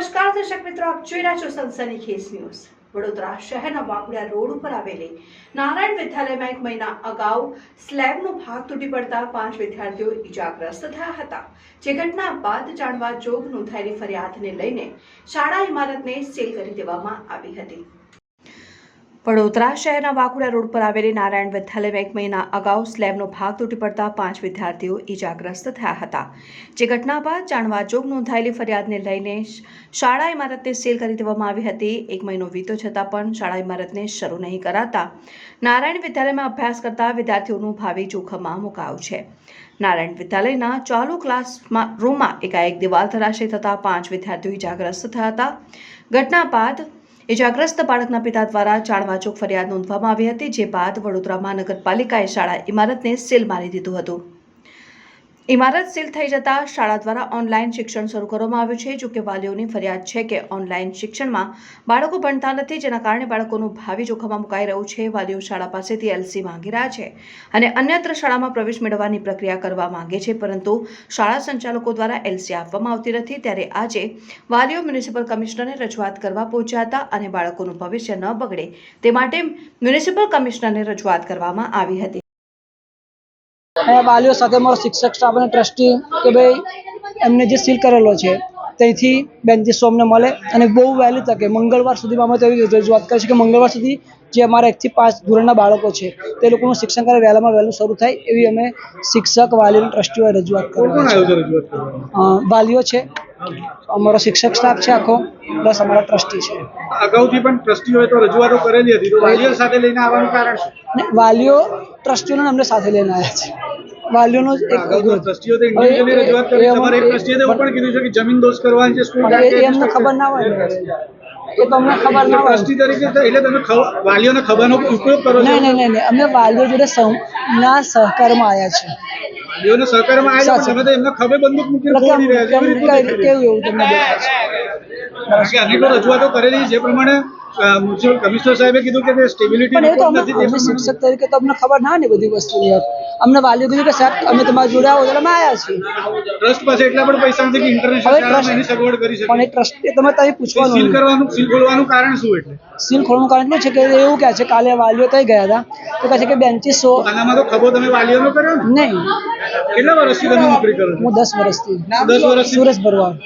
નમસ્કાર દર્શક મિત્રો, આપ જોઈ રહ્યા છો સનસની ખેસ ન્યૂઝ. વડોદરા શહેરના વાંકડિયા રોડ ઉપર આવેલી નારાયણ વિદ્યાલયમાં એક મહિના અગાઉ સ્લેબનો ભાગ તૂટી પડતા પાંચ વિદ્યાર્થીઓ ઇજાગ્રસ્ત થયા હતા. જે ઘટના બાદ જાણવા જોગ નોંધાયેલી ફરિયાદને લઈને શાળા ઇમારતને સીલ કરી દેવામાં આવી હતી. વડોદરા શહેરના વાકુડા રોડ પર આવેલી નારાયણ વિદ્યાલય એક મહિના અગાઉ સ્લેબનો ભાગ તૂટી પડતા પાંચ વિદ્યાર્થીઓ ઇજાગ્રસ્ત થયા હતા. જે ઘટના બાદ જાણવા જોગ નોંધાયેલી ફરિયાદને લઈને શાળા ઇમારતને સીલ કરી દેવામાં આવી હતી. એક મહિનો વીતો છતાં પણ શાળા ઇમારતને શરૂ નહીં કરાતા. નારાયણ વિદ્યાલયમાં અભ્યાસ કરતા વિદ્યાર્થીઓનું ભાવિ જોખમમાં મુકાયું છે. નારાયણ વિદ્યાલયના ચાલુ ક્લાસમાં, રૂમમાં એકાએક દિવાલ ધરાશય થતાં પાંચ વિદ્યાર્થીઓ ઇજાગ્રસ્ત થયા હતા. ઘટના બાદ ઇજાગ્રસ્ત બાળકના પિતા દ્વારા ચાણવાચોક ફરિયાદ નોંધવામાં આવી હતી, જે બાદ વડોદરા મહાનગરપાલિકાએ શાળા ઇમારતને સીલ મારી દીધું હતું. ઇમારત સીલ થઈ જતા શાળા દ્વારા ઓનલાઈન શિક્ષણ શરૂ કરવામાં આવ્યું છે. જોકે વાલીઓની ફરિયાદ છે કે ઓનલાઈન શિક્ષણમાં બાળકો ભણતા નથી, જેના કારણે બાળકોનું ભાવિ જોખમમાં મુકાઈ રહ્યું છે. વાલીઓ શાળા પાસેથી એલસી માંગી રહ્યા છે અને અન્યત્ર શાળામાં પ્રવેશ મેળવવાની પ્રક્રિયા કરવા માંગે છે. પરંતુ શાળા સંચાલકો દ્વારા એલસી આપવામાં આવતી નથી. ત્યારે આજે વાલીઓ મ્યુનિસિપલ કમિશનરને રજૂઆત કરવા પહોંચ્યા હતા અને બાળકોનું ભવિષ્ય ન બગડે તે માટે મ્યુનિસિપલ કમિશનરને રજૂઆત કરવામાં આવી હતી. વાલીઓ સાથે મારો શિક્ષક સ્ટાફ અને ટ્રસ્ટી કે ભાઈ એમને જે સીલ કરેલો છે ત્યાંથી બેન્ચીસો અમને મળે. અને બહુ વહેલી તકે મંગળવાર સુધીમાં અમે તો એવી રજૂઆત કરીએ છીએ કે મંગળવાર સુધી જે અમારા એકથી પાંચ ધોરણના બાળકો છે તે લોકોનું શિક્ષણ કાર્ય વહેલામાં વહેલું શરૂ થાય એવી અમે શિક્ષક વાલીઓ ટ્રસ્ટીઓએ રજૂઆત કરી વાલીઓ છે. અમારો શિક્ષક સ્ટાફ છે આખો પ્લસ અમારા ટ્રસ્ટી છે. અગાઉથી પણ ટ્રસ્ટીઓએ તો રજૂઆતો કરેલી હતી. તો વાલીઓ સાથે લઈને આવવાનું કારણ શું? વાલીઓ ટ્રસ્ટીઓને અમને સાથે લઈને આવ્યા છે. વાલીઓનો જ એક ટ્રસ્ટીઓ તો ઇન્ડિવિડ્યુઅલી રજૂઆત કરી. તમારે એક ટ્રસ્ટીએ તો પણ કીધું છે કે જમીન દોષ કરવાની છે સ્કૂલ પણ એ- એ ખબર ના હોય. એ તમને ખબર ના હોય. ટ્રસ્ટી તરીકે એટલે તમે વાલીઓને ખબરનો ઉપયોગ કરો છો? નહીં નહીં નહીં. અમે વાલીઓ જોડે ના સહકારમાં આવ્યા છે વાલીઓને સહકારમાં આવ્યા તમે તો એમને ખભે બંદૂક મૂકીને ખોડી રહ્યા છો કેવું એવું તમને દેખાય છે? અનેકો રજૂઆતો કરેલી છે જે પ્રમાણે મ્યુનિસિપલ કમિશનર સાહેબે કીધું કે સ્ટેબિલિટી પણ એ તો અમે શિક્ષક તરીકે તો અમને ખબર ના ને બધી વસ્તુની અમને વાલીઓ કીધું કે સાહેબ અમે તમારા જોડે આવો એટલે અમે આવ્યા છીએ. ટ્રસ્ટ પાસે એટલા પણ પૈસા નથી કે ઇન્ટરનેશનલ શાળામાં સગવડ કરી શકે. પણ એ ટ્રસ્ટ એ તમે પૂછવાનું સીલ કરવાનું સીલ ખોલવાનું કારણ શું એટલે? સીલ ખોલવાનું કારણ એટલું છે કે એવું કહે છે કાલે વાલીઓ ત્યાં ગયા હતા. તો કહે છે કે બેન્ચીસો આનામાં તો ખભો તમે વાલીઓનો કર્યો નહીં. કેટલા વર્ષથી તમે નોકરી કરો હું દસ વર્ષથી. દસ વર્ષથી? સુરેશ ભરવાડ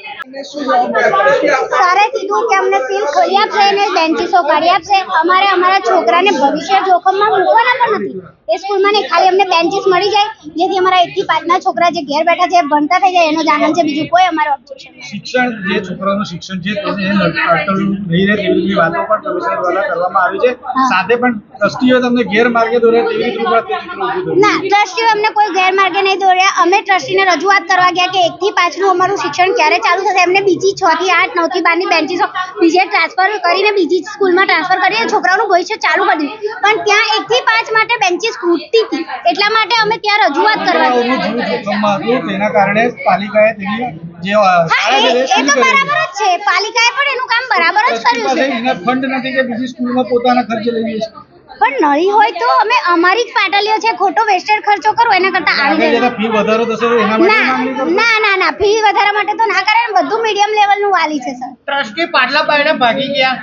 સારે કીધું કે અમને સીલ ખોલી આપશે અને બેન્ચીસો કાઢી આપશે? અમારે અમારા છોકરાને ભવિષ્ય જોખમમાં મૂકવાના પણ નથી. એ સ્કૂલમાં નહીં ખાલી અમને બેન્ચીસ મળી જાય જેથી અમારા એકથી પાંચના છોકરા જે ઘેર બેઠા છે ભણતા થઈ જાય એનો જ આનંદ છે બીજું કોઈ અમારો ઓબ્જેક્શન શિક્ષણ જે છોકરાનું શિક્ષણ છે તેને અટકવું નહીં રહે તેવી રીતની વાતો પણ કમિશનર દ્વારા કરવામાં આવી છે. સાથે પણ ટ્રસ્ટીઓ તમને ગેરમાર્ગે દોરે તેવી રીતે ઉપર તે ચિત્ર ઊભું થયું ના ટ્રસ્ટીઓ અમને કોઈ ગેરમાર્ગે નહીં દોર્યા અમે ટ્રસ્ટીને રજૂઆત કરવા ગયા કે એકથી પાંચનું અમારું શિક્ષણ ક્યારે ચાલુ થશે? એમને બીજી છ થી આઠ નવથી બારની બેન્ચીસો બીજે ટ્રાન્સફર કરીને બીજી સ્કૂલમાં ટ્રાન્સફર કરીને છોકરાઓનું ભવિષ્ય ચાલુ કરી દીધું. પણ ત્યાં એકથી પાંચ માટે બેન્ચીસ ખૂટતી હતી એટલા માટે અમે ત્યાં રજૂઆત કરવા તેના કારણે પાલિકાએ તેની જે એ તે બરાબર જ છે. પાલિકાએ પણ એનું કામ બરાબર જ કર્યું છે. એને ફંડ નથી કે બીજી સ્કૂલમાં પોતાના ખર્ચે લઈ જશે પણ નહીં હોય તો અમે અમારી જ પાટલીઓ છે. ખોટો વેસ્ટેડ ખર્ચો કરો એના કરતા આવી જાય ફી વધારો થશે એના માટે ના ના ના ના ફી વધારા માટે તો ના કરે ને બધું મીડિયમ લેવલનું વાલી છે સર. ટ્રસ્ટી પાટલા પાડીને ભાગી ગયા.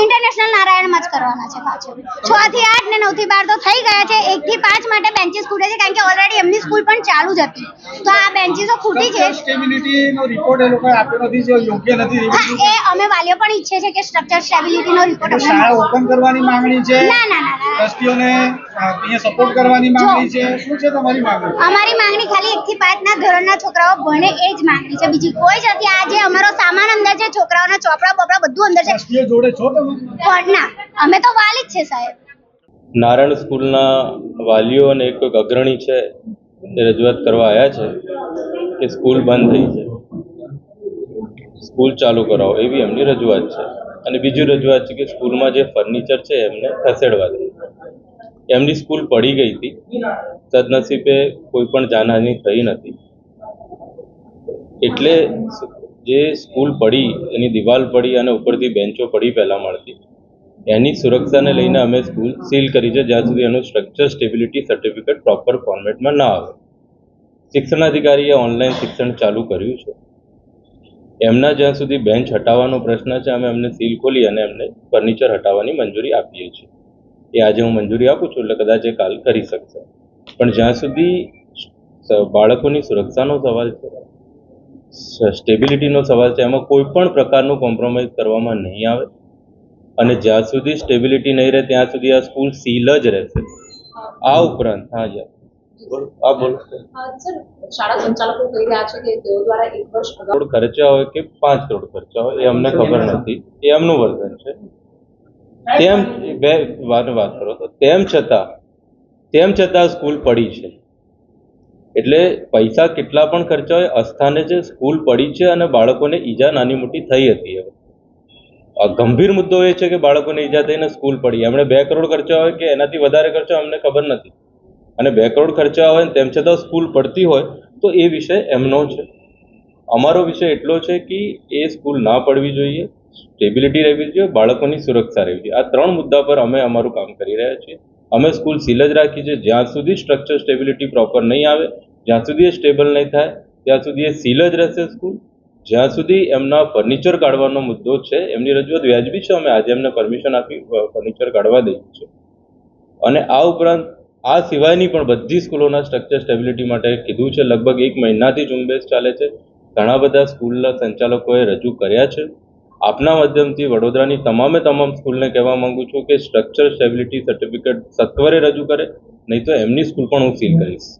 ઇન્ટરનેશનલ નારાયણમાં જ કરવાના છે પાછો છ થી આઠ ને નવથી બાર તો થઈ ગયા છે. એક થી પાંચ માટે બેન્ચીસ ખૂટે છે કારણ કે ઓલરેડી એમની સ્કૂલ પણ ચાલુ જ હતી. તો આ બેન્ચીસો ખૂટી છે. સ્ટેબિલિટીનો રિપોર્ટ એ લોકોએ આપ્યો નથી જે યોગ્ય નથી. હા એ અમે વાલીઓ પણ ઈચ્છે છે કે સ્ટ્રક્ચર સ્ટેબિલિટીનો રિપોર્ટ શાળા ઓપન કરવાની માંગણી છે? ના ના ના ના. ટ્રસ્ટીઓને અહીંયા સપોર્ટ કરવાની માંગણી છે? શું છે તમારી માંગણી? અમારી માંગણી ખાલી એક થી પાંચ ના ધોરણના છોકરાઓ ભણે એ જ માંગણી છે. બીજી કોઈ જ નથી. આ જે અમારો સામાન અંદર છે છોકરાઓના ચોપડા બપડા બધું અંદર છે. જોડે છો તમે? પણ ના અમે તો વાલી જ છે સાહેબ. નારાયણ સ્કૂલના વાલીઓ અને એક અગ્રણી છે, એ રજૂઆત કરવા આવ્યા છે કે સ્કૂલ બંધ થઈ છે. સ્કૂલ ચાલુ કરાવો, એવી એમની રજૂઆત છે. અને બીજી રજૂઆત છે કે સ્કૂલમાં જે ફર્નિચર છે, એમને ખસેડવા દે. એમની સ્કૂલ પડી ગઈ હતી. સદનસીબે કોઈ પણ જાનહાની થઈ નથી. એટલે જે સ્કૂલ પડી, એની દિવાલ પડી અને ઉપરથી બેન્ચો પડી પહેલાં મળતી. એની સુરક્ષાને લઈને અમે સ્કૂલ સીલ કરી છે, જ્યાં સુધી એનું સ્ટ્રક્ચર સ્ટેબિલિટી સર્ટિફિકેટ પ્રોપર ફોર્મેટમાં ના આવે. શિક્ષણાધિકારીએ ઓનલાઈન શિક્ષણ ચાલુ કર્યું છે. એમના જ્યાં સુધી બેન્ચ હટાવવાનો પ્રશ્ન છે, અમે એમને સીલ ખોલી અને એમને ફર્નિચર હટાવવાની મંજૂરી આપીએ છીએ. એ આજે હું મંજૂરી આપું છું, એટલે કદાચ એ કાલ કરી શકશે. પણ જ્યાં સુધી બાળકોની સુરક્ષાનો સવાલ છે સ્ટેબિલિટીનો સવાલ છે, એમાં કોઈ પણ પ્રકારનું કોમ્પ્રોમાઇઝ કરવામાં નહીં આવે. અને જ્યાં સુધી સ્ટેબિલિટી નહીં રહે ત્યાં સુધી આ સ્કૂલ સીલ જ રહેશે. આ ઉપરાંત હા બોલો આ બોલો. શાળા સંચાલકો કહી રહ્યા છે કે તેઓ દ્વારા એક વર્ષ કરોડ ખર્ચા હોય કે પાંચ કરોડ ખર્ચા હોય એ અમને ખબર નથી. એ એમનું વર્તન છે. તેમ બે વાત વાત કરો તો. તેમ છતાં તેમ છતાં સ્કૂલ પડી છે. એટલે પૈસા કેટલા પણ ખર્ચા હોય અસ્થાને જે સ્કૂલ પડી છે અને બાળકોને ઈજા નાની મોટી થઈ હતી હવે. ગંભીર મુદ્દો એ છે કે બાળકોને ઈજા થઈને સ્કૂલ પડી. એમણે બે કરોડ ખર્ચા હોય કે એનાથી વધારે ખર્ચા અમને ખબર નથી. અને બે કરોડ ખર્ચા હોય ને તેમ છતાં સ્કૂલ પડતી હોય, તો એ વિષય એમનો છે. અમારો વિષય એટલો છે કે એ સ્કૂલ ના પડવી જોઈએ, સ્ટેબિલિટી રહેવી જોઈએ, બાળકોની સુરક્ષા રહેવી જોઈએ. આ ત્રણ મુદ્દા પર અમે અમારું કામ કરી રહ્યા છીએ. અમે સ્કૂલ સીલ જ રાખી છે. જ્યાં સુધી સ્ટ્રક્ચર સ્ટેબિલિટી પ્રોપર નહીં આવે, જ્યાં સુધી એ સ્ટેબલ નહીં થાય, ત્યાં સુધી એ સીલ જ રહેશે સ્કૂલ. જ્યાં સુધી એમના ફર્નિચર કાઢવાનો મુદ્દો છે, એમની રજૂઆત વ્યાજબી છે, અમે આજે એમને પરમિશન આપી ફર્નિચર કાઢવા દઈએ છે અને આ ઉપરાંત, આ સિવાયની પણ બધી સ્કૂલોના સ્ટ્રક્ચર સ્ટેબિલિટી માટે કીધું છે, લગભગ એક મહિનાથી ઝુંબેશ ચાલે છે. ઘણા બધા સ્કૂલના સંચાલકોએ રજૂ કર્યા છે. આપના માધ્યમથી વડોદરાની તમામે તમામ સ્કૂલને કહેવા માંગુ છું કે સ્ટ્રક્ચર સ્ટેબિલિટી સર્ટિફિકેટ સત્વરે રજૂ કરે, નહીં તો એમની સ્કૂલ પણ હું સીલ કરીશ.